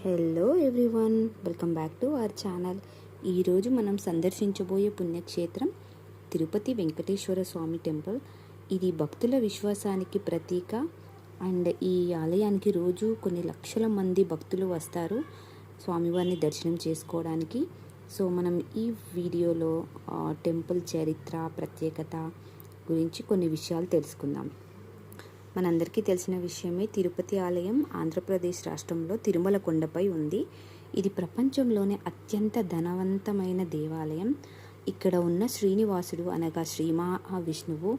Hello everyone welcome back to our channel ఈరోజు మనం సందర్శించబోయే పుణ్యక్షేత్రం తిరుపతి వెంకటేశ్వర స్వామి టెంపుల్. ఇది భక్తుల విశ్వాసానికి ప్రతీక. అండ్ ఈ ఆలయానికి రోజు కొన్ని లక్షల మంది భక్తులు వస్తారు స్వామివారిని దర్శనం చేసుకోవడానికి. సో మనం ఈ వీడియోలో టెంపుల్ చరిత్ర ప్రత్యేకత గురించి కొన్ని విషయాలు తెలుసుకుందాం. మనందరికీ తెలిసిన విషయమే. తిరుపతి ఆలయం ఆంధ్రప్రదేశ్ రాష్ట్రంలో తిరుమల కొండపై ఉంది. ఇది ప్రపంచంలోనే అత్యంత ధనవంతమైన దేవాలయం. ఇక్కడ ఉన్న శ్రీనివాసుడు అనగా శ్రీ మహావిష్ణువు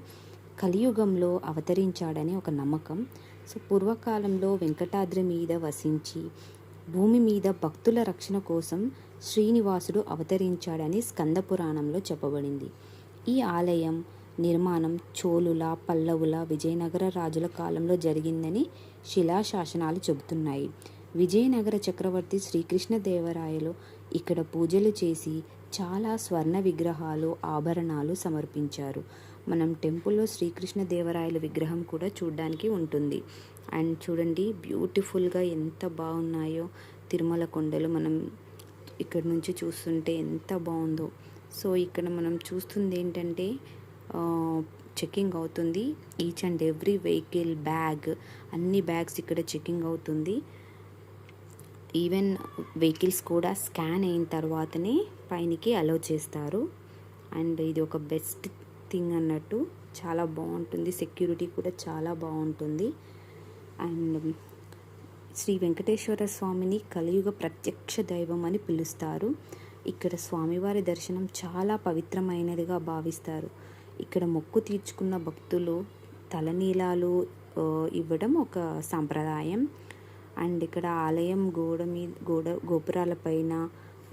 కలియుగంలో అవతరించాడని ఒక నమ్మకం. సో పూర్వకాలంలో వెంకటాద్రి మీద వసించి భూమి మీద భక్తుల రక్షణ కోసం శ్రీనివాసుడు అవతరించాడని స్కంద పురాణంలో చెప్పబడింది. ఈ ఆలయం నిర్మాణం చోళుల పల్లవుల విజయనగర రాజుల కాలంలో జరిగిందని శిలాశాసనాలు చెబుతున్నాయి. విజయనగర చక్రవర్తి శ్రీకృష్ణదేవరాయలు ఇక్కడ పూజలు చేసి చాలా స్వర్ణ విగ్రహాలు ఆభరణాలు సమర్పించారు. మనం టెంపుల్లో శ్రీకృష్ణదేవరాయల విగ్రహం కూడా చూడడానికి ఉంటుంది. అండ్ చూడండి బ్యూటిఫుల్గా ఎంత బాగున్నాయో తిరుమల కొండలు మనం ఇక్కడ నుంచి చూస్తుంటే ఎంత బాగుందో. సో ఇక్కడ మనం చూస్తుంది ఏంటంటే చెకింగ్ అవుతుంది. Each and every vehicle bag అన్ని బ్యాగ్స్ ఇక్కడ చెకింగ్ అవుతుంది. ఈవెన్ వెహికల్స్ కూడా స్కాన్ అయిన తర్వాతనే పైనకి అలౌ చేస్తారు. అండ్ ఇది ఒక బెస్ట్ థింగ్ అన్నట్టు చాలా బాగుంటుంది. సెక్యూరిటీ కూడా చాలా బాగుంటుంది. అండ్ శ్రీ వెంకటేశ్వర స్వామిని కలియుగ ప్రత్యక్ష దైవం అని పిలుస్తారు. ఇక్కడ స్వామివారి దర్శనం చాలా పవిత్రమైనదిగా భావిస్తారు. ఇక్కడ మొక్కు తీర్చుకున్న భక్తులు తలనీలాలు ఇవ్వడం ఒక సాంప్రదాయం. అండ్ ఇక్కడ ఆలయం గోడ మీద గోడ గోపురాలపైన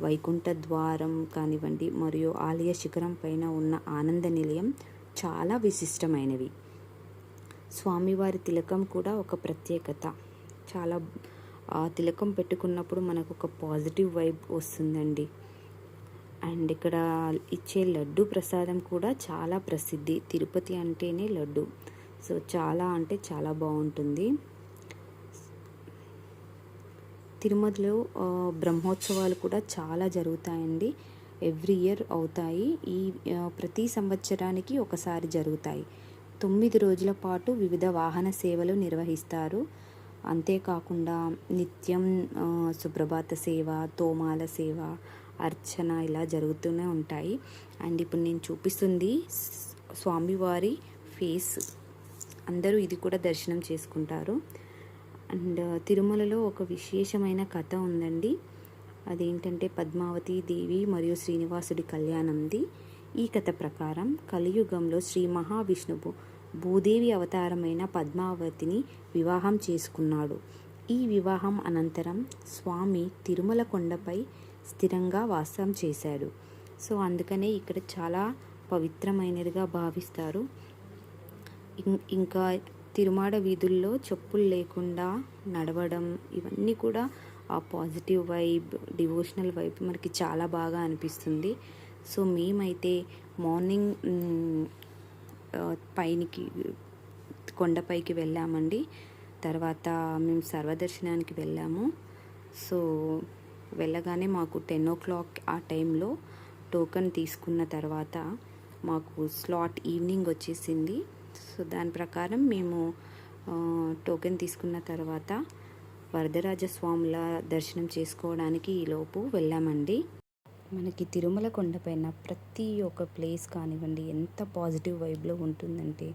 వైకుంఠ ద్వారం కానివ్వండి మరియు ఆలయ శిఖరం పైన ఉన్న ఆనంద నిలయం చాలా విశిష్టమైనవి. స్వామివారి తిలకం కూడా ఒక ప్రత్యేకత. చాలా తిలకం పెట్టుకున్నప్పుడు మనకు ఒక పాజిటివ్ వైబ్ వస్తుందండి. అండ్ ఇక్కడ ఇచ్చే లడ్డు ప్రసాదం కూడా చాలా ప్రసిద్ధి. తిరుపతి అంటేనే లడ్డు. సో చాలా అంటే చాలా బాగుంటుంది. తిరుమలలో బ్రహ్మోత్సవాలు కూడా చాలా జరుగుతాయండి. ఎవ్రీ ఇయర్ అవుతాయి. ఈ ప్రతి సంవత్సరానికి ఒకసారి జరుగుతాయి. తొమ్మిది రోజుల పాటు వివిధ వాహన సేవలు నిర్వహిస్తారు. అంతేకాకుండా నిత్యం సుప్రభాత సేవ తోమాల సేవ అర్చన ఇలా జరుగుతూనే ఉంటాయి. అండ్ ఇప్పుడు నేను చూపిస్తుంది స్వామివారి ఫేస్. అందరూ ఇది కూడా దర్శనం చేసుకుంటారు. అండ్ తిరుమలలో ఒక విశేషమైన కథ ఉందండి. అదేంటంటే పద్మావతి దేవి మరియు శ్రీనివాసుడి కళ్యాణంది. ఈ కథ ప్రకారం కలియుగంలో శ్రీ మహావిష్ణువు భూదేవి అవతారమైన పద్మావతిని వివాహం చేసుకున్నాడు. ఈ వివాహం అనంతరం స్వామి తిరుమల కొండపై స్థిరంగా వాసం చేశాడు. సో అందుకనే ఇక్కడ చాలా పవిత్రమైనదిగా భావిస్తారు. ఇంకా తిరుమాడ వీధుల్లో చెప్పులు లేకుండా నడవడం ఇవన్నీ కూడా ఆ పాజిటివ్ వైబ్ డివోషనల్ వైబ్ మనకి చాలా బాగా అనిపిస్తుంది. సో మేమైతే మార్నింగ్ మ్, పైనికి కొండపైకి వెళ్ళామండి. తర్వాత మేము సర్వదర్శనానికి వెళ్ళాము. సో వెళ్ళగానే మాకు టెన్ ఓ క్లాక్ ఆ టైంలో టోకెన్ తీసుకున్న తర్వాత మాకు స్లాట్ ఈవినింగ్ వచ్చేసింది. సో దాని ప్రకారం మేము టోకెన్ తీసుకున్న తర్వాత వరదరాజ స్వాముల దర్శనం చేసుకోవడానికి ఈలోపు వెళ్ళామండి. మనకి తిరుమల కొండపైన ప్రతి ఒక్క ప్లేస్ కానివ్వండి ఎంత పాజిటివ్ వైబ్లో ఉంటుందంటే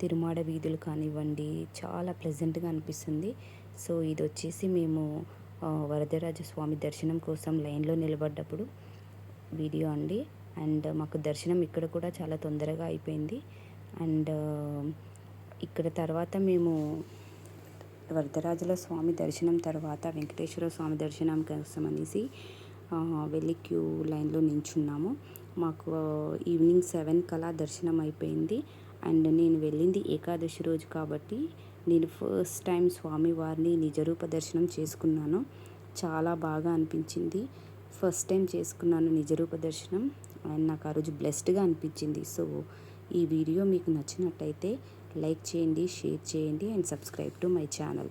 తిరుమాడ వీధులు కానివ్వండి చాలా ప్లెజెంట్గా అనిపిస్తుంది. సో ఇది వచ్చేసి మేము వరదరాజ స్వామి దర్శనం కోసం లైన్లో నిలబడ్డప్పుడు వీడియో అండి. అండ్ మాకు దర్శనం ఇక్కడ కూడా చాలా తొందరగా అయిపోయింది. అండ్ ఇక్కడ తర్వాత మేము వరదరాజుల స్వామి దర్శనం తర్వాత వెంకటేశ్వర స్వామి దర్శనం కోసం అనేసి వెళ్ళి క్యూ లైన్లో నించున్నాము. మాకు ఈవినింగ్ సెవెన్ కలా దర్శనం అయిపోయింది. అండ్ నేను వెళ్ళింది ఏకాదశి రోజు కాబట్టి నేను ఫస్ట్ టైం స్వామివారిని నిజరూప దర్శనం చేసుకున్నాను. చాలా బాగా అనిపించింది. ఫస్ట్ టైం చేసుకున్నాను నిజరూప దర్శనం అండ్ నాకు ఆ రోజు బ్లెస్డ్గా అనిపించింది. సో ఈ వీడియో మీకు నచ్చినట్టయితే లైక్ చేయండి షేర్ చేయండి and subscribe to my channel.